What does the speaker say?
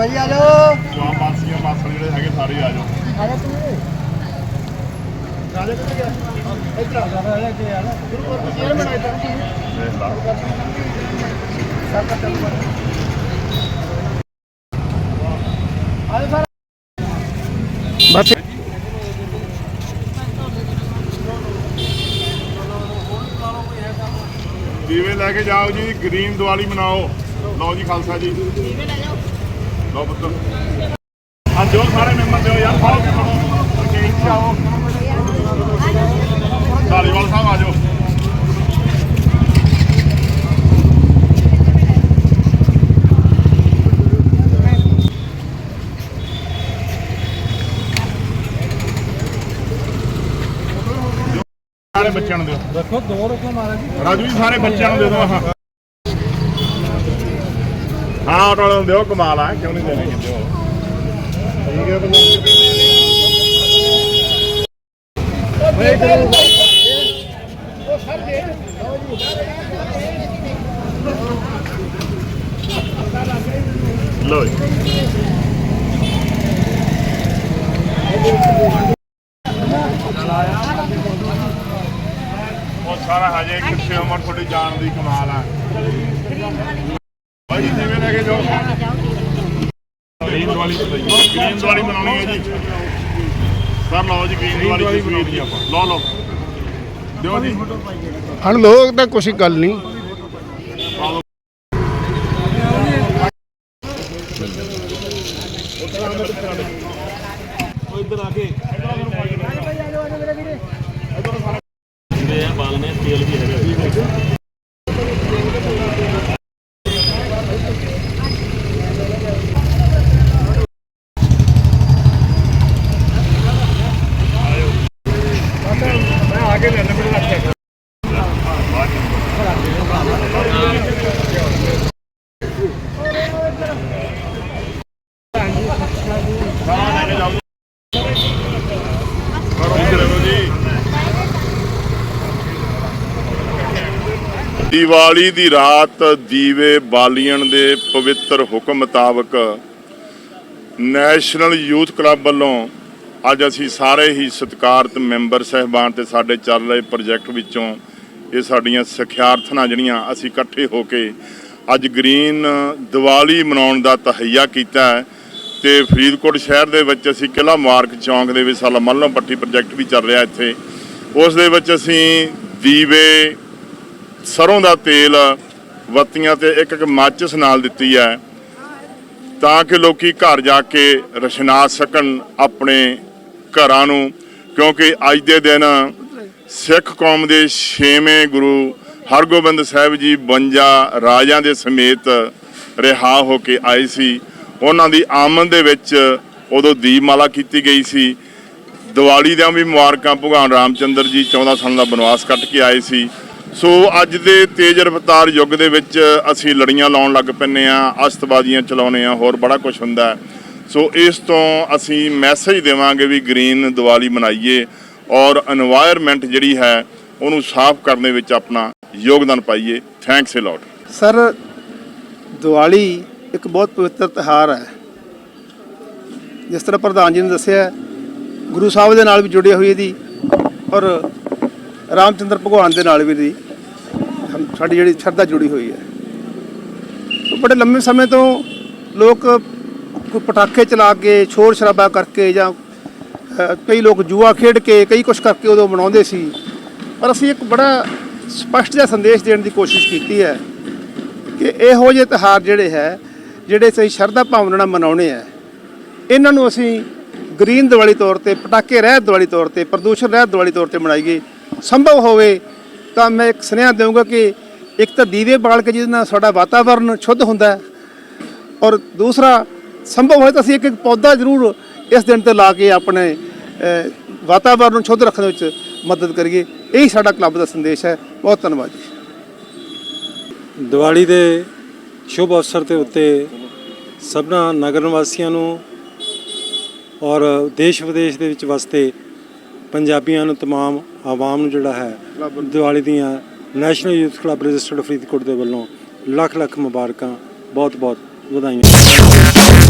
ਕੋਈ ਆ ਲੋ ਆ ਮਾਸੀਆਂ ਮਾਸੜ ਜਿਹੜੇ ਹੈਗੇ ਸਾਰੇ ਆ ਜਾਓ। ਆ ਜਾ ਤੂੰ। ਰਾਜਾ ਕਿੱਥੇ ਗਿਆ? ਇੱਧਰ ਆ ਜਾ ਰਾਜਾ ਕੀ ਆ ਨਾ ਗੁਰੂ ਚੇਅਰ ਬਣਾ ਇੱਧਰ ਦੇਖ ਲਾ ਸਭ ਦਾ ਚੱਲ ਆ ਜਾ ਬਸ। ਦੀਵੇ ਲੈ ਕੇ ਜਾਓ ਜੀ ਗ੍ਰੀਨ ਦੀਵਾਲੀ ਮਨਾਓ। ਲਓ ਜੀ ਖਾਲਸਾ ਜੀ। ਦੀਵੇ ਲੈ ਜਾਓ। ਲਓ ਪੁੱਤ ਆ ਜੋ ਸਾਰੇ ਮੈਂਬਰ ਦਿਓ ਯਾਰ ਫਾਓ ਕੇ ਇੱਥੇ ਆਓ। ਧਾਲੀਵਾਲ ਸਾਹਿਬ ਆ ਜਾਓ। ਸਾਰੇ ਬੱਚਿਆਂ ਨੂੰ ਦਿਓ। ਰੱਖੋ ਦੋ ਰੱਖੋ ਮਹਾਰਾਜ ਜੀ। ਰਾਜੂ ਜੀ ਸਾਰੇ ਬੱਚਿਆਂ ਨੂੰ ਦੇ ਦਿਓ ਹਾਂ। ਹਾਂ ਆਟੋ ਵਾਲੇ ਨੂੰ ਦਿਓ, ਕਮਾਲ ਆ, ਕਿਉਂ ਨਹੀਂ ਦੇਣੇ? ਦਿਓ ਠੀਕ ਹੈ ਲੋ ਜੀ। ਉਹ ਸਾਰਾ ਹਜੇ ਕਿੱਥੇ ਉਮਰ ਤੁਹਾਡੀ ਜਾਣ ਦੀ ਕਮਾਲ ਆ ਭਾਈ ਜਿਵੇਂ ਲੈ ਕੇ ਜਾਓ ਦੀਵਾਲੀ ਗ੍ਰੀਨ ਦੀਵਾਲੀ ਮਨਾਉਣੀ ਹੈ ਜੀ। ਸਰ ਲਓ ਜੀ ਗ੍ਰੀਨ ਦੀਵਾਲੀ ਜੀ ਆਪਾਂ। ਲਓ ਲਓ। ਦਿਓ ਜੀ। ਹਣ ਲੋਕ ਤਾਂ ਕੁਛ ਗੱਲ ਨਹੀਂ। ਪਾ ਦਿਓ। ਮੈਂ ਆਗੇ ਲੈਣਾ ਮੇਰੇ ਰੱਖ ਸਾਰਾ ਲੈ ਕੇ ਜਾਓ ਕਰੋ ਇੱਧਰ ਆਓ ਜੀ ਦੀਵਾਲੀ ਦੀ ਰਾਤ ਦੀਵੇ ਬਾਲੀਆਂ ਦੇ ਪਵਿੱਤਰ ਹੁਕਮ ਮੁਤਾਬਕ ਨੈਸ਼ਨਲ ਯੂਥ ਕਲੱਬ ਵੱਲੋਂ ਅੱਜ ਅਸੀਂ ਸਾਰੇ ਹੀ ਸਤਿਕਾਰਤ ਮੈਂਬਰ ਸਹਿਬਾਨ ਤੇ ਸਾਡੇ ਚੱਲ ਰਹੇ ਪ੍ਰੋਜੈਕਟ ਵਿੱਚੋਂ ਇਹ ਸਾਡੀਆਂ ਸਿੱਖਿਆਰਥਣਾਂ ਜਿਹੜੀਆਂ ਅਸੀਂ ਇਕੱਠੇ ਹੋ ਕੇ ਅੱਜ ਗ੍ਰੀਨ ਦੀਵਾਲੀ ਮਨਾਉਣ ਦਾ ਤਹਈਆ ਕੀਤਾ ਹੈ। ਤੇ ਫਰੀਦਕੋਟ ਸ਼ਹਿਰ ਦੇ ਵਿੱਚ ਅਸੀਂ ਕਿਲਾ ਮਾਰਕ ਚੌਂਕ ਦੇ ਵਿੱਚ ਸਾਲਾ ਮੱਲੋਂ ਪੱਟੀ ਪ੍ਰੋਜੈਕਟ ਵੀ ਚੱਲ ਰਿਹਾ ਇੱਥੇ। ਉਸ ਦੇ ਵਿੱਚ ਅਸੀਂ ਦੀਵੇ, ਸਰੋਂ ਦਾ ਤੇਲ ਬੱਤੀਆਂ ਤੇ ਇੱਕ ਇੱਕ ਮਾਚਿਸ ਨਾਲ ਦਿੱਤੀ ਹੈ ਤਾਂ ਕਿ ਲੋਕੀ ਘਰ ਜਾ ਕੇ ਰਸ਼ਨਾ ਸਕਣ ਆਪਣੇ ਘਰਾਂ ਨੂੰ, ਕਿਉਂਕਿ ਅੱਜ ਦੇ ਦਿਨ ਸਿੱਖ ਕੌਮ ਦੇ ਛੇਵੇਂ ਗੁਰੂ ਹਰਗੋਬਿੰਦ ਸਾਹਿਬ ਜੀ 52 ਰਾਜਿਆਂ ਦੇ ਸਮੇਤ ਰਿਹਾ ਹੋ ਕੇ ਆਏ ਸੀ। ਉਹਨਾਂ ਦੀ ਆਮਦ ਦੇ ਵਿੱਚ ਉਦੋਂ ਦੀਪਮਾਲਾ ਕੀਤੀ ਗਈ ਸੀ। ਦੀਵਾਲੀ ਦੀਆਂ ਵੀ ਮੁਬਾਰਕਾਂ ਭਗਵਾਨ ਰਾਮਚੰਦਰ ਜੀ 14 ਸਾਲਾਂ ਦਾ ਬਨਵਾਸ ਕੱਟ ਕੇ ਆਏ ਸੀ। ਸੋ ਅੱਜ ਦੇ ਤੇਜ਼ ਰਫ਼ਤਾਰ ਯੁੱਗ ਦੇ ਵਿੱਚ ਅਸੀਂ ਲੜੀਆਂ ਲਾਉਣ ਲੱਗ ਪੈਨੇ ਆ ਅਸਤਬਾਜ਼ੀਆਂ ਚਲਾਉਨੇ ਆ ਹੋਰ ਬੜਾ ਕੁਝ ਹੁੰਦਾ ਸੋ ਇਸ ਤੋਂ ਅਸੀਂ ਮੈਸੇਜ ਦੇਵਾਂਗੇ ਵੀ ਗ੍ਰੀਨ ਦੀਵਾਲੀ ਮਨਾਈਏ ਔਰ এনवायरमेंट ਜਿਹੜੀ ਹੈ ਉਹਨੂੰ ਸਾਫ਼ ਕਰਨ ਦੇ ਵਿੱਚ ਆਪਣਾ ਯੋਗਦਾਨ ਪਾਈਏ। Thanks a lot sir Diwali ਇੱਕ ਬਹੁਤ ਪਵਿੱਤਰ ਤਿਉਹਾਰ ਹੈ। ਜਿਸ ਤਰ੍ਹਾਂ ਪ੍ਰਧਾਨ ਜੀ ਨੇ ਦੱਸਿਆ ਗੁਰੂ ਸਾਹਿਬ ਦੇ ਨਾਲ ਵੀ ਜੁੜੇ ਹੋਏ ਇਹਦੀ ਔਰ ਰਾਮਚੰਦਰ ਭਗਵਾਨ ਦੇ ਨਾਲ ਵੀ ਦੀ ਸਾਡੀ ਜਿਹੜੀ ਸ਼ਰਧਾ ਜੁੜੀ ਹੋਈ ਹੈ। ਬੜੇ ਲੰਮੇ ਸਮੇਂ ਤੋਂ ਲੋਕ ਕੋਈ ਪਟਾਕੇ ਚਲਾ ਕੇ, ਸ਼ੋਰ ਸ਼ਰਾਬਾ ਕਰਕੇ ਜਾਂ ਕਈ ਲੋਕ ਜੂਆ ਖੇਡ ਕੇ, ਕਈ ਕੁਝ ਕਰਕੇ ਉਦੋਂ ਮਨਾਉਂਦੇ ਸੀ। ਪਰ ਅਸੀਂ ਇੱਕ ਬੜਾ ਸਪਸ਼ਟ ਜਿਹਾ ਸੰਦੇਸ਼ ਦੇਣ ਦੀ ਕੋਸ਼ਿਸ਼ ਕੀਤੀ ਹੈ ਕਿ ਇਹੋ ਜਿਹੇ ਤਿਉਹਾਰ ਜਿਹੜੇ ਹੈ ਜਿਹੜੇ ਸਹੀ ਸ਼ਰਧਾ ਭਾਵਨਾ ਨਾਲ ਮਨਾਉਣੇ ਆ ਇਹਨਾਂ ਨੂੰ ਅਸੀਂ ਗ੍ਰੀਨ ਦੀਵਾਲੀ ਤੌਰ ਤੇ ਪਟਾਕੇ ਰਹਿਤ ਦੀਵਾਲੀ ਤੌਰ ਤੇ ਪ੍ਰਦੂਸ਼ਣ ਰਹਿਤ ਦੀਵਾਲੀ ਤੌਰ ਤੇ ਮਨਾਈਏ। ਸੰਭਵ ਹੋਵੇ ਤਾਂ ਮੈਂ ਇੱਕ ਸੁਨੇਹਾ ਦੇਵਾਂਗਾ ਕਿ ਇੱਕ ਤਾਂ ਦੀਵੇ ਬਾਲ ਕੇ ਜਿਹਦੇ ਨਾਲ ਸਾਡਾ ਵਾਤਾਵਰਨ ਸ਼ੁੱਧ ਹੁੰਦਾ ਔਰ ਦੂਸਰਾ ਸੰਭਵ ਹੋਏ ਤਾਂ ਅਸੀਂ ਇੱਕ ਇੱਕ ਪੌਦਾ ਜ਼ਰੂਰ ਇਸ ਦਿਨ ਤੇ ਲਾ ਕੇ ਆਪਣੇ ਅ, ਵਾਤਾਵਰਨ ਨੂੰ ਸ਼ੁੱਧ ਰੱਖਣ ਵਿੱਚ ਮਦਦ ਕਰੀਏ। ਇਹੀ ਸਾਡਾ ਕਲੱਬ ਦਾ ਸੰਦੇਸ਼ ਹੈ। ਬਹੁਤ ਧੰਨਵਾਦ ਜੀ। ਦੀਵਾਲੀ ਦੇ ਸ਼ੁਭ ਅਵਸਰ ਦੇ ਉੱਤੇ ਸਭਨਾ ਨਗਰ ਨਿਵਾਸੀਆਂ ਨੂੰ ਔਰ ਦੇਸ਼ ਵਿਦੇਸ਼ ਦੇ ਵਿੱਚ ਵਸਦੇ ਪੰਜਾਬੀਆਂ ਨੂੰ ਤਮਾਮ ਆਵਾਮ ਨੂੰ ਜਿਹੜਾ ਹੈ ਦੀਵਾਲੀ ਦੀਆਂ national youth club registered Faridkot ਦੇ ਵੱਲੋਂ ਲੱਖ ਲੱਖ ਮੁਬਾਰਕਾਂ ਬਹੁਤ ਬਹੁਤ ਵਧਾਈਆਂ।